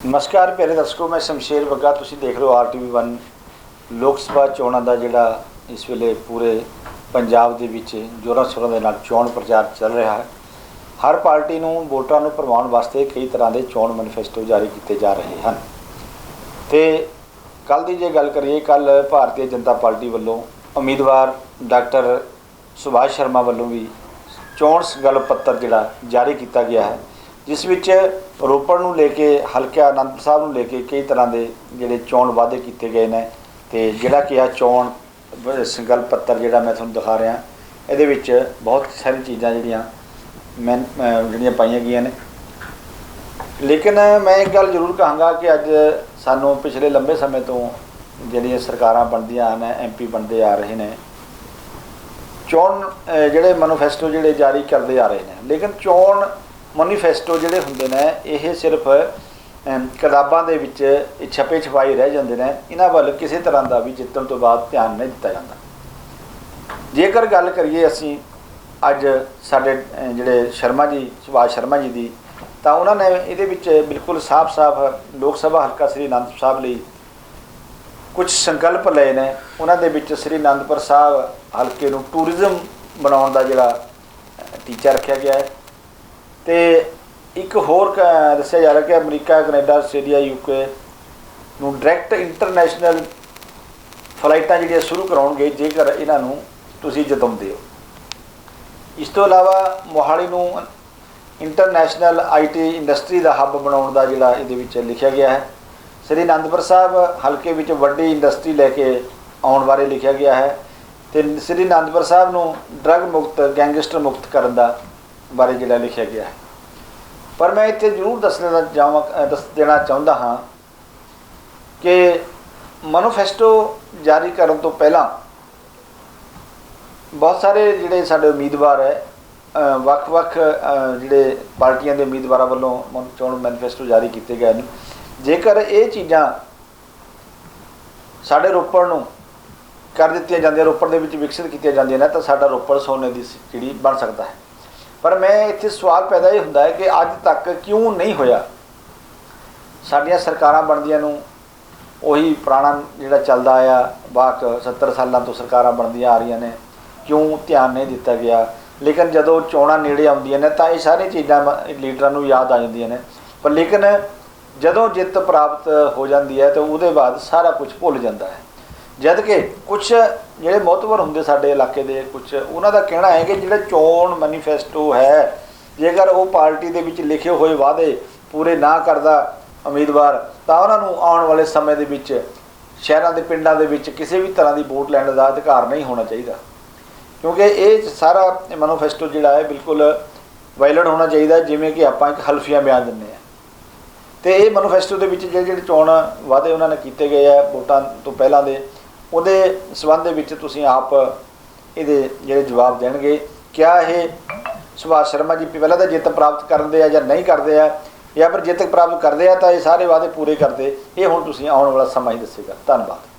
ਨਮਸਕਾਰ ਪਿਆਰੇ ਦਰਸ਼ਕੋ, ਮੈਂ ਸ਼ਮਸ਼ੇਰ ਬੱਗਾ। ਤੁਸੀਂ ਦੇਖ ਰਹੇ ਹੋ ਆਰਟੀਵੀ 1 ਲੋਕ ਸਭਾ ਚੋਣਾਂ ਦਾ ਜਿਹੜਾ ਇਸ ਵੇਲੇ ਪੂਰੇ ਪੰਜਾਬ ਦੇ ਵਿੱਚ ਜੋਰਾਂ ਸ਼ੋਰਾਂ ਦੇ ਨਾਲ ਚੋਣ ਪ੍ਰਚਾਰ ਚੱਲ ਰਿਹਾ ਹੈ। ਹਰ ਪਾਰਟੀ ਨੂੰ ਵੋਟਰਾਂ ਨੂੰ ਭਰਮਾਉਣ ਵਾਸਤੇ ਕਈ ਤਰ੍ਹਾਂ ਦੇ ਚੋਣ ਮੈਨੀਫੈਸਟੋ ਜਾਰੀ ਕੀਤੇ ਜਾ ਰਹੇ ਹਨ। ਤੇ ਕੱਲ ਦੀ ਜੇ ਗੱਲ ਕਰੀਏ ਕੱਲ ਭਾਰਤੀ ਜਨਤਾ ਪਾਰਟੀ ਵੱਲੋਂ ਉਮੀਦਵਾਰ ਡਾਕਟਰ ਸੁਭਾਸ਼ ਸ਼ਰਮਾ ਵੱਲੋਂ ਵੀ ਚੋਣ ਸੰਕਲਪ ਪੱਤਰ ਜਿਹੜਾ ਜਾਰੀ ਕੀਤਾ ਗਿਆ ਹੈ। ਜਿਸ ਵਿੱਚ ਰੋਪੜ ਨੂੰ ਲੈ ਕੇ ਹਲਕਾ ਅਨੰਦਪੁਰ ਸਾਹਿਬ ਨੂੰ ਲੈ ਕੇ ਕਈ ਤਰ੍ਹਾਂ ਦੇ ਜਿਹੜੇ ਚੋਣ ਵਾਅਦੇ ਕੀਤੇ ਗਏ ਨੇ ਤੇ ਜਿਹੜਾ ਕਿ ਆ ਚੋਣ ਸੰਕਲਪ ਪੱਤਰ ਜਿਹੜਾ ਮੈਂ ਤੁਹਾਨੂੰ ਦਿਖਾ ਰਿਹਾ, ਇਹਦੇ ਵਿੱਚ ਬਹੁਤ ਸਾਰੀ ਚੀਜ਼ਾਂ ਜਿਹੜੀਆਂ ਮੈਂ ਜਿਹੜੀਆਂ ਪਾਈਆਂ ਗਈਆਂ ਨੇ। ਲੇਕਿਨ ਮੈਂ ਇੱਕ ਗੱਲ ਜ਼ਰੂਰ ਕਹਾਂਗਾ ਕਿ ਅੱਜ ਸਾਨੂੰ ਪਿਛਲੇ ਲੰਬੇ ਸਮੇਂ ਤੋਂ ਜਿਹੜੀਆਂ ਸਰਕਾਰਾਂ ਬਣਦੀਆਂ ਹਨ ਐਮਪੀ ਬਣਦੇ ਆ ਰਹੇ ਨੇ, ਚੋਣ ਜਿਹੜੇ ਮੈਨੀਫੈਸਟੋ ਜਿਹੜੇ ਜਾਰੀ ਕਰਦੇ ਆ ਰਹੇ ਨੇ। ਲੇਕਿਨ ਚੋਣ ਮੈਨੀਫੈਸਟੋ ਜਿਹੜੇ ਹੁੰਦੇ ਨੇ, ਇਹ ਸਿਰਫ ਕਿਤਾਬਾਂ ਦੇ ਵਿੱਚ ਛਪੇ ਛਪਾਈ ਰਹਿ ਜਾਂਦੇ ਨੇ। ਇਹਨਾਂ ਵੱਲ ਕਿਸੇ ਤਰ੍ਹਾਂ ਦਾ ਵੀ ਜਿੱਤਣ ਤੋਂ ਬਾਅਦ ਧਿਆਨ ਨਹੀਂ ਦਿੱਤਾ ਜਾਂਦਾ। ਜੇਕਰ ਗੱਲ ਕਰੀਏ ਅਸੀਂ ਅੱਜ ਸਾਡੇ ਜਿਹੜੇ ਸ਼ਰਮਾ ਜੀ, ਸੁਭਾਸ਼ ਸ਼ਰਮਾ ਜੀ ਦੀ, ਤਾਂ ਉਹਨਾਂ ਨੇ ਇਹਦੇ ਵਿੱਚ ਬਿਲਕੁਲ ਸਾਫ਼-ਸਾਫ਼ ਲੋਕ ਸਭਾ ਹਲਕਾ ਸ੍ਰੀ ਅਨੰਦਪੁਰ ਸਾਹਿਬ ਲਈ ਕੁਝ ਸੰਕਲਪ ਲਏ ਨੇ। ਉਹਨਾਂ ਦੇ ਵਿੱਚ ਸ੍ਰੀ ਅਨੰਦਪੁਰ ਸਾਹਿਬ ਹਲਕੇ ਨੂੰ ਟੂਰਿਜ਼ਮ ਬਣਾਉਣ ਦਾ ਜਿਹੜਾ ਟੀਚਾ ਰੱਖਿਆ ਗਿਆ ਹੈ। ਤੇ ਇੱਕ ਹੋਰ ਕ- ਦੱਸਿਆ ਜਾ ਰਿਹਾ ਕਿ ਅਮਰੀਕਾ, ਕੈਨੇਡਾ, ਆਸਟ੍ਰੇਲੀਆ, ਯੂਕੇ ਨੂੰ ਡਾਇਰੈਕਟ ਇੰਟਰਨੈਸ਼ਨਲ ਫਲਾਈਟਾਂ ਜਿਹੜੀਆਂ ਸ਼ੁਰੂ ਕਰਾਉਣਗੇ, ਜੇਕਰ ਇਹਨਾਂ ਨੂੰ ਤੁਸੀਂ ਜਿਤਾਉਂਦੇ ਹੋ। ਇਸ ਤੋਂ ਇਲਾਵਾ ਮੋਹਾਲੀ ਨੂੰ ਇੰਟਰਨੈਸ਼ਨਲ ਆਈਟੀ ਇੰਡਸਟਰੀ ਦਾ ਹੱਬ ਬਣਾਉਣ ਦਾ ਜਿਹੜਾ ਇਹਦੇ ਵਿੱਚ ਲਿਖਿਆ ਗਿਆ ਹੈ। ਸ੍ਰੀ ਅਨੰਦਪੁਰ ਸਾਹਿਬ ਹਲਕੇ ਵਿੱਚ ਵੱਡੀ ਇੰਡਸਟਰੀ ਲੈ ਕੇ ਆਉਣ ਬਾਰੇ ਲਿਖਿਆ ਗਿਆ ਹੈ ਤੇ ਸ੍ਰੀ ਅਨੰਦਪੁਰ ਸਾਹਿਬ ਨੂੰ ਡਰੱਗ ਮੁਕਤ ਗੈਂਗਸਟਰ ਮੁਕਤ ਕਰਨ ਦਾ ਬਾਰੇ ਜਿਹੜਾ ਲਿਖਿਆ ਗਿਆ ਹੈ। ਪਰ ਮੈਂ ਇੱਥੇ ਜ਼ਰੂਰ ਦੱਸਣਾ ਦਾ ਚਾਹਾਂ ਦੱਸ ਦੇਣਾ ਚਾਹੁੰਦਾ ਹਾਂ ਕਿ ਮੈਨੀਫੈਸਟੋ ਜਾਰੀ ਕਰਨ ਤੋਂ ਪਹਿਲਾਂ ਬਹੁਤ ਸਾਰੇ ਜਿਹੜੇ ਸਾਡੇ ਉਮੀਦਵਾਰ ਹੈ ਵੱਖ-ਵੱਖ ਜਿਹੜੇ ਪਾਰਟੀਆਂ ਦੇ ਉਮੀਦਵਾਰਾਂ ਵੱਲੋਂ ਚੋਣ ਮੈਨੀਫੈਸਟੋ ਜਾਰੀ ਕੀਤੇ ਗਏ ਨੇ ਜੇਕਰ ਇਹ ਚੀਜ਼ਾਂ ਸਾਡੇ ਰੋਪੜ ਨੂੰ ਕਰ ਦਿੱਤੀਆਂ ਜਾਂਦੀਆਂ, ਰੋਪੜ ਦੇ ਵਿੱਚ ਵਿਕਸਿਤ ਕੀਤੀਆਂ ਜਾਂਦੀਆਂ ਨੇ, ਤਾਂ ਸਾਡਾ ਰੋਪੜ ਸੋਨੇ ਦੀ ਚਿੜੀ ਬਣ ਸਕਦਾ ਹੈ। ਪਰ ਮੈਂ ਇੱਥੇ ਸਵਾਲ ਪੈਦਾ ਇਹ ਹੁੰਦਾ ਹੈ ਕਿ ਅੱਜ ਤੱਕ ਕਿਉਂ ਨਹੀਂ ਹੋਇਆ? ਸਾਡੀਆਂ ਸਰਕਾਰਾਂ ਬਣਦੀਆਂ ਨੂੰ ਉਹੀ ਪੁਰਾਣਾ ਜਿਹੜਾ ਚੱਲਦਾ ਆਇਆ, ਬਾਕ 70 ਸਾਲਾਂ ਤੋਂ ਸਰਕਾਰਾਂ ਬਣਦੀਆਂ ਆ ਰਹੀਆਂ ਨੇ, ਕਿਉਂ ਧਿਆਨ ਨਹੀਂ ਦਿੱਤਾ ਗਿਆ? ਲੇਕਿਨ ਜਦੋਂ ਚੋਣਾਂ ਨੇੜੇ ਆਉਂਦੀਆਂ ਨੇ ਤਾਂ ਇਹ ਸਾਰੀਆਂ ਚੀਜ਼ਾਂ ਮ- ਲੀਡਰਾਂ ਨੂੰ ਯਾਦ ਆ ਜਾਂਦੀਆਂ ਨੇ। ਪਰ ਲੇਕਿਨ ਜਦੋਂ ਜਿੱਤ ਪ੍ਰਾਪਤ ਹੋ ਜਾਂਦੀ ਹੈ ਤਾਂ ਉਹਦੇ ਬਾਅਦ ਸਾਰਾ ਕੁਝ ਭੁੱਲ ਜਾਂਦਾ ਹੈ। ਜਦ ਕਿ ਕੁਝ ਜਿਹੜੇ ਮੋਤਵਰ ਹੁੰਦੇ ਸਾਡੇ ਇਲਾਕੇ ਦੇ ਕੁਝ ਉਹਨਾਂ ਦਾ ਕਹਿਣਾ ਹੈ ਕਿ ਜਿਹੜਾ ਚੋਣ ਮੈਨੀਫੈਸਟੋ ਹੈ, ਜੇਕਰ ਉਹ ਪਾਰਟੀ ਦੇ ਵਿੱਚ ਲਿਖੇ ਹੋਏ ਵਾਅਦੇ ਪੂਰੇ ਨਾ ਕਰਦਾ ਉਮੀਦਵਾਰ, ਤਾਂ ਉਹਨਾਂ ਨੂੰ ਆਉਣ ਵਾਲੇ ਸਮੇਂ ਦੇ ਵਿੱਚ ਸ਼ਹਿਰਾਂ ਦੇ ਪਿੰਡਾਂ ਦੇ ਵਿੱਚ ਕਿਸੇ ਵੀ ਤਰ੍ਹਾਂ ਦੀ ਵੋਟ ਲੈਣ ਦਾ ਅਧਿਕਾਰ ਨਹੀਂ ਹੋਣਾ ਚਾਹੀਦਾ। ਕਿਉਂਕਿ ਇਹ ਸਾਰਾ ਮੈਨੀਫੈਸਟੋ ਜਿਹੜਾ ਹੈ ਬਿਲਕੁਲ ਵਾਇਲਡ ਹੋਣਾ ਚਾਹੀਦਾ, ਜਿਵੇਂ ਕਿ ਆਪਾਂ ਇੱਕ ਹਲਫੀਆ ਬਿਆਨ ਦਿੰਦੇ ਆ ਤੇ ਇਹ ਮੈਨੀਫੈਸਟੋ ਦੇ ਵਿੱਚ ਜਿਹੜੇ ਜਿਹੜੇ ਚੋਣ ਵਾਅਦੇ ਉਹਨਾਂ ਨੇ ਕੀਤੇ ਗਏ ਆ, ਵੋਟਾਂ ਤੋਂ ਪਹਿਲਾਂ ਦੇ ਉਹਦੇ ਸਬੰਧ ਦੇ ਵਿੱਚ ਤੁਸੀਂ ਆਪ ਇਹਦੇ ਜਿਹੜੇ ਜਵਾਬ ਦੇਣਗੇ। ਕਿਆ ਇਹ ਸੁਭਾਸ਼ ਸ਼ਰਮਾ ਜੀ ਪਹਿਲਾਂ ਤਾਂ ਜਿੱਤ ਪ੍ਰਾਪਤ ਕਰਦੇ ਆ ਜਾਂ ਨਹੀਂ ਕਰਦੇ ਆ? ਜਾਂ ਫਿਰ ਜਿੱਤ ਪ੍ਰਾਪਤ ਕਰਦੇ ਆ ਤਾਂ ਇਹ ਸਾਰੇ ਵਾਅਦੇ ਪੂਰੇ ਕਰਦੇ। ਇਹ ਹੁਣ ਤੁਸੀਂ ਆਉਣ ਵਾਲਾ ਸਮਾਂ ਹੀ ਦੱਸੇਗਾ। ਧੰਨਵਾਦ।